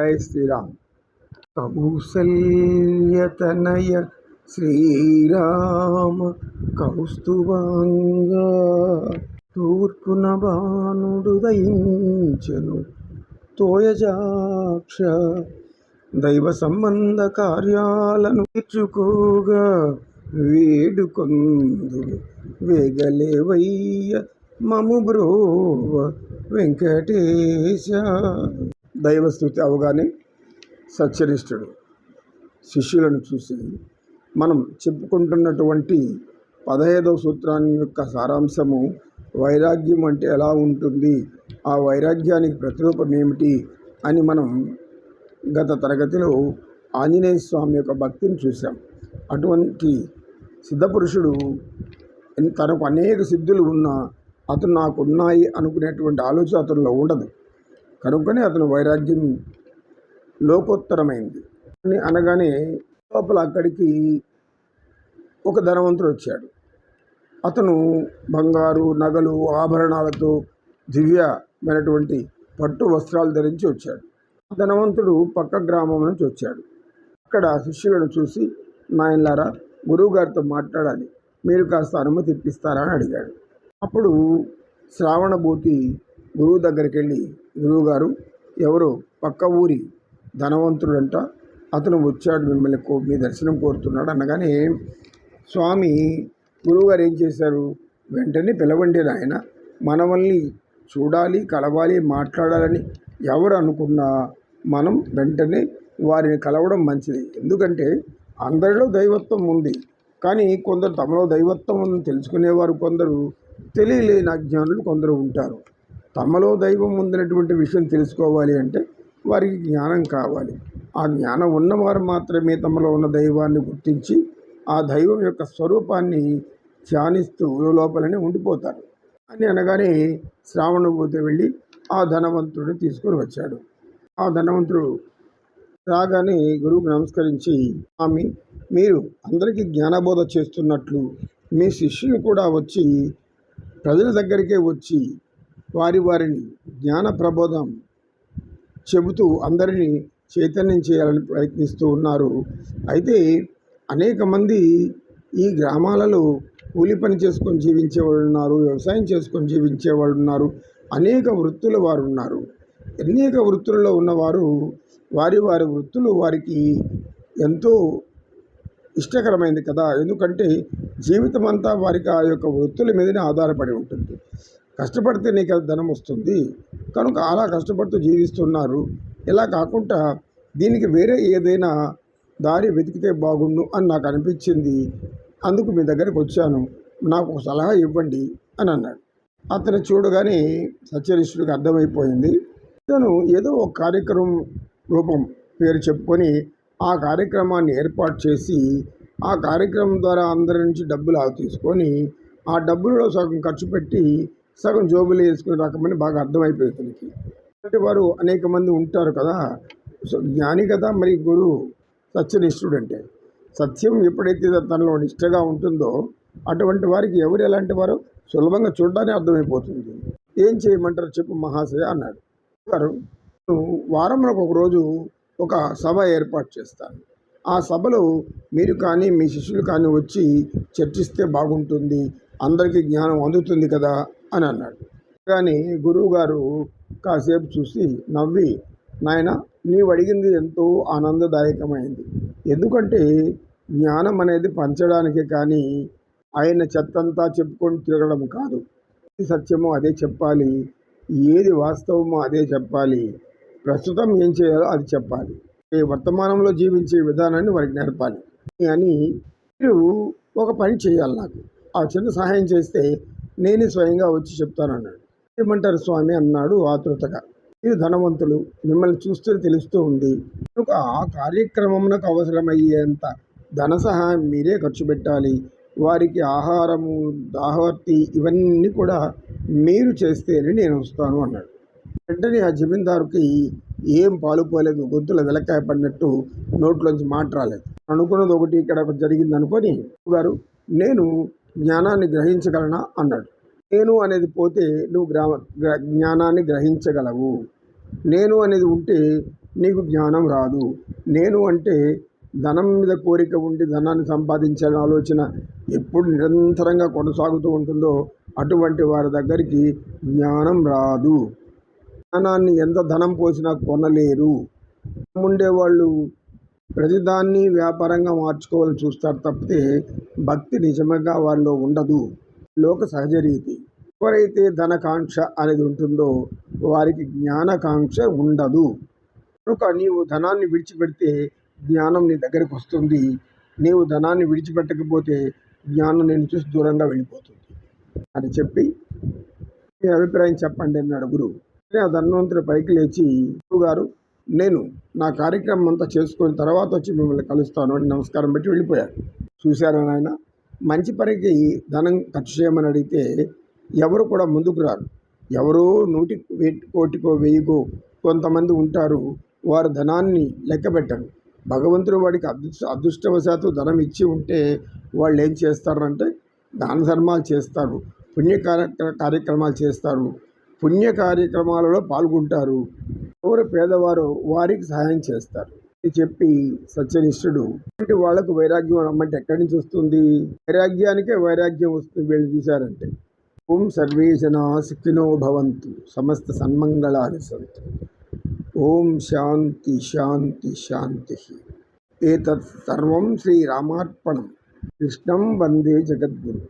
జయ శ్రీరామ్. కౌసల్యతనయ శ్రీరామ కౌస్తుభంగా తూర్పున బాణుడు దయించను. తోయజాక్ష దైవ సంబంధ కార్యాలను తీర్చుకోగా వేడుకొందు వేగలేవయ్య మము బ్రోవ వెంకటేశ దైవస్థుతి అవగానే సత్యనిష్ఠుడు శిష్యులను చూసి మనం చెప్పుకుంటున్నటువంటి పదహైదవ సూత్రాన్ని యొక్క సారాంశము వైరాగ్యం అంటే ఎలా ఉంటుంది? ఆ వైరాగ్యానికి ప్రతిరూపం ఏమిటి? అని మనం గత తరగతిలో ఆంజనేయ స్వామి యొక్క భక్తిని చూసాం అటువంటి సిద్ధపురుషుడు తనకు అనేక సిద్ధులు ఉన్నా అతను నాకు ఉన్నాయి అనుకునేటువంటి ఆలోచన అతనిలో ఉండదు. కనుక్కొని అతను వైరాగ్యం లోకోత్తరమైంది. అనగానే లోపల అక్కడికి ఒక ధనవంతుడు వచ్చాడు. అతను బంగారు నగలు ఆభరణాలతో దివ్యమైనటువంటి పట్టు వస్త్రాలు ధరించి వచ్చాడు. ధనవంతుడు పక్క గ్రామం నుంచి వచ్చాడు. అక్కడ శిష్యులను చూసి నాయనలారా గురువుగారితో మాట్లాడాలి. మీరు కాస్త అనుమతి ఇప్పిస్తారా? అని అడిగాడు. అప్పుడు శ్రావణభూతి గురువు దగ్గరికి వెళ్ళి గురువుగారు ఎవరో పక్క ఊరి ధనవంతుడంట అతను వచ్చాడు మిమ్మల్ని కో మీ దర్శనం కోరుతున్నాడు అనగానే స్వామి గురువుగారు ఏం చేశారు? వెంటనే పిలవండి నాయన మనవల్ని చూడాలి కలవాలి మాట్లాడాలని ఎవరు అనుకున్నా మనం వెంటనే వారిని కలవడం మంచిది. ఎందుకంటే అందరిలో దైవత్వం ఉంది. కానీ కొందరు తమలో దైవత్వం ఉందని తెలుసుకునేవారు కొందరు తెలియలేని అజ్ఞానులు కొందరు ఉంటారు. తమలో దైవం ఉందనేటువంటి విషయం తెలుసుకోవాలి అంటే వారికి జ్ఞానం కావాలి. ఆ జ్ఞానం ఉన్నవారు మాత్రమే తమలో ఉన్న దైవాన్ని గుర్తించి ఆ దైవం యొక్క స్వరూపాన్ని ధ్యానిస్తూ లోపలనే ఉండిపోతారు. అని అనగానే శ్రావణభూతి వెళ్ళి ఆ ధనవంతుడిని తీసుకొని వచ్చాడు. ఆ ధనవంతుడు రాగానే గురువుకు నమస్కరించి ఆమె మీరు అందరికీ జ్ఞానబోధ చేస్తున్నట్లు మీ శిష్యులు కూడా వచ్చి ప్రజల దగ్గరికే వచ్చి వారి వారిని జ్ఞాన ప్రబోధం చెబుతూ అందరినీ చైతన్యం చేయాలని ప్రయత్నిస్తూ ఉన్నారు. అయితే అనేక మంది ఈ గ్రామాలలో కూలి పని చేసుకొని జీవించే వాళ్ళు ఉన్నారు వ్యవసాయం చేసుకొని జీవించే వాళ్ళు ఉన్నారు అనేక వృత్తుల వారు ఉన్నారు. అనేక వృత్తులలో ఉన్నవారు వారి వారి వృత్తులు వారికి ఎంతో ఇష్టకరమైంది కదా. ఎందుకంటే జీవితం అంతా వారికి ఆ యొక్క వృత్తుల మీదనే ఆధారపడి ఉంటుంది. కష్టపడితే నీకు ధనం వస్తుంది. కనుక అలా కష్టపడుతూ జీవిస్తున్నారు. ఇలా కాకుండా దీనికి వేరే ఏదైనా దారి వెతికితే బాగుండు అని నాకు అనిపించింది. అందుకు మీ దగ్గరికి వచ్చాను. నాకు ఒక సలహా ఇవ్వండి అని అన్నాడు. అతను చూడగానే సత్యనిష్ఠుడికి అర్థమైపోయింది. ఇతను ఏదో ఒక కార్యక్రమం రూపం పేరు చెప్పుకొని ఆ కార్యక్రమాన్ని ఏర్పాటు చేసి ఆ కార్యక్రమం ద్వారా అందరి నుంచి డబ్బులు తీసుకొని ఆ డబ్బులలో సగం ఖర్చు పెట్టి సగం జోబులు వేసుకునే రకమని బాగా అర్థమైపోయింది తనకి. అంటే వారు అనేక మంది ఉంటారు కదా. సో జ్ఞాని కదా మరి గురువు సత్యనిష్ఠుడు అంటే సత్యం ఎప్పుడైతే తనలో నిష్ఠగా ఉంటుందో అటువంటి వారికి ఎవరు ఎలాంటి వారు? సులభంగా చూడడానికి అర్థమైపోతుంది. ఏం చేయమంటారు చెప్పు మహాశయ అన్నాడు. గారు వారంలో ఒకరోజు ఒక సభ ఏర్పాటు చేస్తాను. ఆ సభలో మీరు కానీ మీ శిష్యులు కానీ వచ్చి చర్చిస్తే బాగుంటుంది. అందరికీ జ్ఞానం అందుతుంది కదా. అని అన్నాడు. కానీ గురువుగారు కాసేపు చూసి నవ్వి నాయన నీవు అడిగింది ఎంతో ఆనందదాయకమైంది. ఎందుకంటే జ్ఞానం అనేది పంచడానికి కానీ ఆయన చెత్తంతా చెప్పుకొని తిరగడం కాదు. సత్యమో అదే చెప్పాలి. ఏది వాస్తవమో అదే చెప్పాలి. ప్రస్తుతం ఏం చేయాలో అది చెప్పాలి. ఈ వర్తమానంలో జీవించే విధానాన్ని వారికి నేర్పాలి. అని మీరు ఒక పని చేయాలి నాకు. ఆ చిన్న సహాయం చేస్తే నేనే స్వయంగా వచ్చి చెప్తాను అన్నాడు ఏమంటారు స్వామి అన్నాడు ఆతృతగా. మీరు ధనవంతులు మిమ్మల్ని చూస్తే తెలుస్తూ ఉంది కనుక ఆ కార్యక్రమమునకు అవసరమయ్యేంత ధన సహాయం మీరే ఖర్చు పెట్టాలి. వారికి ఆహారము దాహవర్తి ఇవన్నీ కూడా మీరు చేస్తేనే నేను వస్తాను అన్నాడు. వెంటనే ఆ జమీందారుకి ఏం పాలుపోలేదు గొంతులో వెలకాయ పడినట్టు నోట్లోంచి మాట రాలేదు. అనుకున్నది ఒకటి ఇక్కడ జరిగింది అనుకొని గారు నేను జ్ఞానాన్ని గ్రహించగలనా? అన్నాడు. నేను అనేది పోతే నువ్వు గ్రా జ్ఞానాన్ని గ్రహించగలవు. నేను అనేది ఉంటే నీకు జ్ఞానం రాదు. నేను అంటే ధనం మీద కోరిక ఉండి ధనాన్ని సంపాదించాలని ఆలోచన ఎప్పుడు నిరంతరంగా కొనసాగుతూ ఉంటుందో అటువంటి వారి దగ్గరికి జ్ఞానం రాదు. జ్ఞానాన్ని ఎంత ధనం పోసినా కొనలేరు. ఉండేవాళ్ళు ప్రతిదాన్ని వ్యాపారంగా మార్చుకోవాలని చూస్తారు తప్పితే భక్తి నిజంగా వారిలో ఉండదు. లోక సహజ రీతి. ఎవరైతే ధనకాంక్ష అనేది ఉంటుందో వారికి జ్ఞానకాంక్ష ఉండదు. కనుక నీవు ధనాన్ని విడిచిపెడితే జ్ఞానం నీ దగ్గరికి వస్తుంది. నీవు ధనాన్ని విడిచిపెట్టకపోతే జ్ఞానం నేను చూసి దూరంగా వెళ్ళిపోతుంది. అని చెప్పి మీ అభిప్రాయం చెప్పండి అన్నాడు గురువు ఆ ధన్వంతుడు పైకి లేచి గురువు గారు నేను నా కార్యక్రమం అంతా చేసుకున్న తర్వాత వచ్చి మిమ్మల్ని కలుస్తాను అని నమస్కారం పెట్టి వెళ్ళిపోయాడు చూశారా నాయన? మంచి పనికి ధనం ఖర్చు చేయమని అడిగితే ఎవరు కూడా ముందుకు రారు. ఎవరో నూటి కోటికో వెయ్యికో కొంతమంది ఉంటారు. వారు ధనాన్ని లెక్క పెట్టరు. భగవంతుడు వాడికి అదృష్ట అదృష్టవశాత్తు ధనం ఇచ్చి ఉంటే వాళ్ళు ఏం చేస్తారంటే దాన ధర్మాలు చేస్తారు. పుణ్య కార్య- కార్యక్రమాలు చేస్తారు. పుణ్య కార్యక్రమాలలో పాల్గొంటారు. ఎవరు పేదవారు వారికి సహాయం చేస్తారు. అని చెప్పి సత్యనిష్ఠుడు ఇటు వాళ్ళకు వైరాగ్యం రమ్మంటే ఎక్కడి నుంచి వస్తుంది? వైరాగ్యానికే వైరాగ్యం వస్తుంది వీళ్ళు చూశారంటే. ఓం సర్వేజన సుఖినో భవంతు సమస్త సన్మంగళాని సంతు. ఓం శాంతి శాంతి శాంతి. ఏతత్ సర్వం శ్రీరామార్పణం కృష్ణం వందే జగద్గురు.